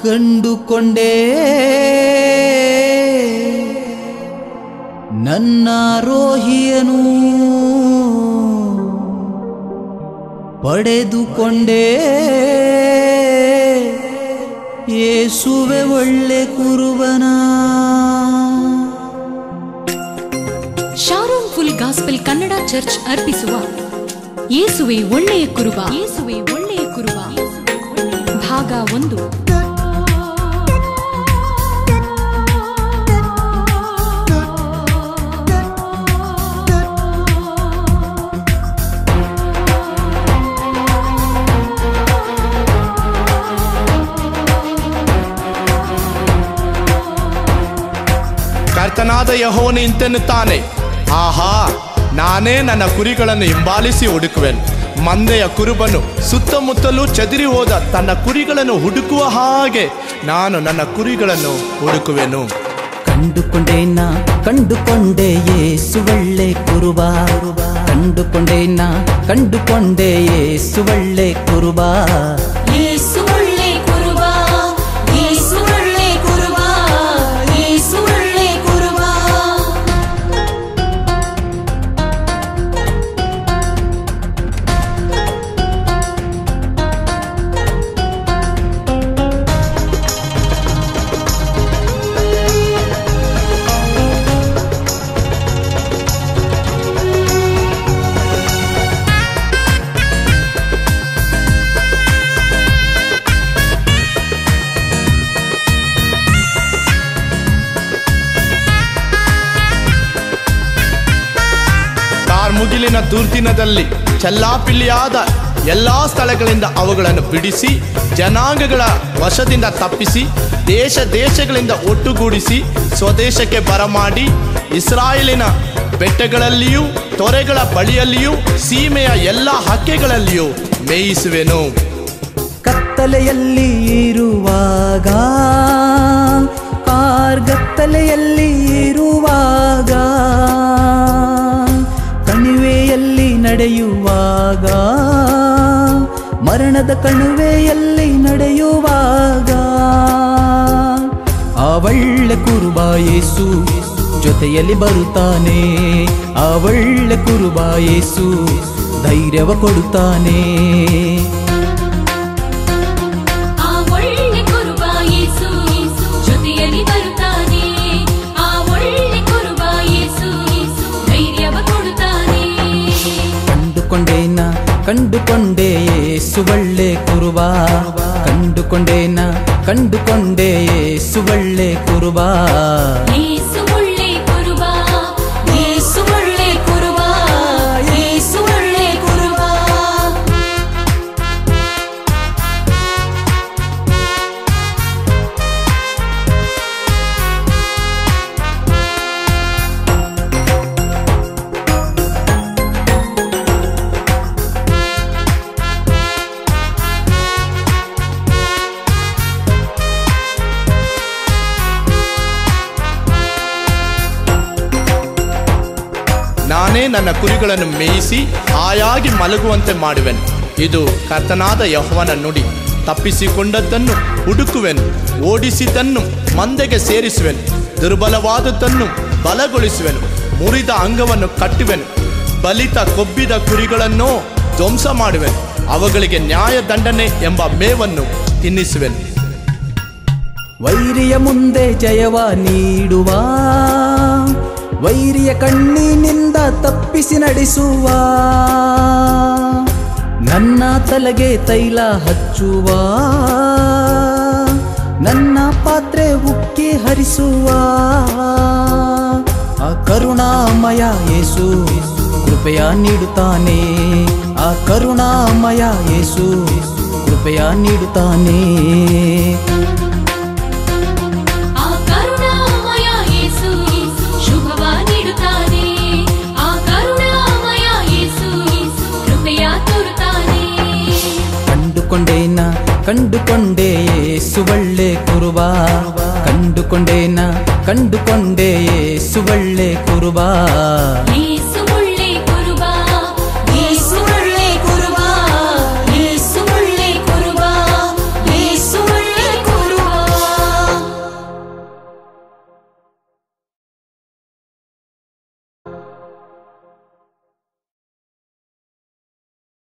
ಕಂಡುಕೊಂಡೇ ನನ್ನ ರೋಹಿಯನು ಪಡೆದುಕೊಂಡೇ ಯೇಸುವೆ ಒಳ್ಳೆ ಕುರುಬನ Sharon full gospel Kannada church ಅರ್ಪಿಸುವ ಯೇಸುವೆ ಒಳ್ಳೆಯ ಕುರುಬ ಯೇಸುವೆ ಒಳ್ಳೆಯ ಕುರುಬ ಭಾಗ ಒಂದು ಕರ್ತನಾದ ಯಹೋವನು ಇಂತೆನ್ನುತ್ತಾನೆ ಆಹಾ ನಾನೇ ನನ್ನ ಕುರಿಗಳನ್ನು ಹಿಂಬಾಲಿಸಿ ಹುಡುಕುವೆನು. ಮಂದೆಯ ಕುರುಬನು ಸುತ್ತಮುತ್ತಲೂ ಚದರಿ ಹೋದ ತನ್ನ ಕುರಿಗಳನ್ನು ಹುಡುಕುವ ಹಾಗೆ ನಾನು ನನ್ನ ಕುರಿಗಳನ್ನು ಹುಡುಕುವೆನು. ಕಂಡುಕೊಂಡೇನ ಕಂಡುಕೊಂಡೆ ಯೇಸು ಒಳ್ಳೆ ಕುರುಬ. ಕಂಡುಕೊಂಡೇನ ಕಂಡುಕೊಂಡೆ ಯೇಸು ಒಳ್ಳೆ ಕುರುಬ. ಯೇಸು ಕಾರ್ಮುಗಿಲಿನ ದುರ್ದಿನದಲ್ಲಿ ಚೆಲ್ಲಾಪಿಲ್ಲಿಯಾದ ಎಲ್ಲಾ ಸ್ಥಳಗಳಿಂದ ಅವುಗಳನ್ನು ಬಿಡಿಸಿ, ಜನಾಂಗಗಳ ವಶದಿಂದ ತಪ್ಪಿಸಿ, ದೇಶ ದೇಶಗಳಿಂದ ಒಟ್ಟುಗೂಡಿಸಿ, ಸ್ವದೇಶಕ್ಕೆ ಬರಮಾಡಿ, ಇಸ್ರಾಯೇಲಿನ ಬೆಟ್ಟಗಳಲ್ಲಿಯೂ, ತೊರೆಗಳ ಬಳಿಯಲ್ಲಿಯೂ, ಸೀಮೆಯ ಎಲ್ಲ ಹಕ್ಕೆಗಳಲ್ಲಿಯೂ ಮೇಯಿಸುವೆನು. ಕತ್ತಲೆಯಲ್ಲಿ ಇರುವಾಗ, ಕಾರ್ಗತ್ತಲೆಯಲ್ಲಿ ಮರಣದ ಕಣುವೆಯಲ್ಲಿ ನಡೆಯುವಾಗ ಅವಳ್ಳ ಕುರುಬಾಯೇಸು ಕುರುಬ ಯೇಸು ಜೊತೆಯಲ್ಲಿ ಬರುತ್ತಾನೆ. ಅವಳ್ಳ ಕುರುಬಾಯೇಸು ಧೈರ್ಯವ ಕೊಡುತ್ತಾನೆ. ಕಂಡುಕೊಂಡೇನ ಕಂಡುಕೊಂಡೇ ಯೇಸು ಒಳ್ಳೆ ಕುರುಬ ಕಂಡುಕೊಂಡೇನ ಕಂಡುಕೊಂಡೇ ಯೇಸು ಒಳ್ಳೆ ಕುರುಬ ಯೇಸು ಒಳ್ಳೆ ಕುರುಬ ನನ್ನ ಕುರಿಗಳನ್ನು ಮೇಯಿಸಿ ಹಾಯಾಗಿ ಮಲಗುವಂತೆ ಮಾಡುವೆನು. ಇದು ಕರ್ತನಾದ ಯಹೋವನ ನುಡಿ. ತಪ್ಪಿಸಿಕೊಂಡದ್ದನ್ನು ಹುಡುಕುವೆನು. ಓಡಿಸಿದ್ದನ್ನು ಮಂದೆಗೆ ಸೇರಿಸುವೆನು. ದುರ್ಬಲವಾದದ್ದನ್ನು ಬಲಗೊಳಿಸುವೆನು. ಮುರಿದ ಅಂಗವನ್ನು ಕಟ್ಟುವೆನು. ಬಲಿತ ಕೊಬ್ಬಿದ ಕುರಿಗಳನ್ನು ಧ್ವಂಸ ಮಾಡುವೆನು. ಅವುಗಳಿಗೆ ನ್ಯಾಯ ದಂಡನೆ ಎಂಬ ಮೇವನ್ನು ತಿನ್ನಿಸುವೆನು. ವೈರಿಯ ಮುಂದೆ ಜಯವ ನೀಡುವ ವೈರಿಯ ಕಣ್ಣಿನಿಂದ ತಪ್ಪಿಸಿ ನಡೆಸುವ, ನನ್ನ ತಲೆಗೆ ತೈಲ ಹಚ್ಚುವ, ನನ್ನ ಪಾತ್ರೆ ಉಕ್ಕಿ ಹರಿಸುವ, ಆ ಕರುಣಾಮಯ ಯೇಸು ಕೃಪೆಯ ನೀಡುತ್ತಾನೆ, ಆ ಕರುಣಾಮಯ ಯೇಸು ಕೃಪೆಯ ನೀಡುತ್ತಾನೆ. ಕಂಡುಕೊಂಡೇನ? ಕಂಡುಕೊಂಡೇ ಯೇಸು ಕುರುವ ಕಂಡುಕೊಂಡೇನ? ಕಂಡುಕೊಂಡೆ ಏಸುವಳ್ಳೆ ಕುರುಬ.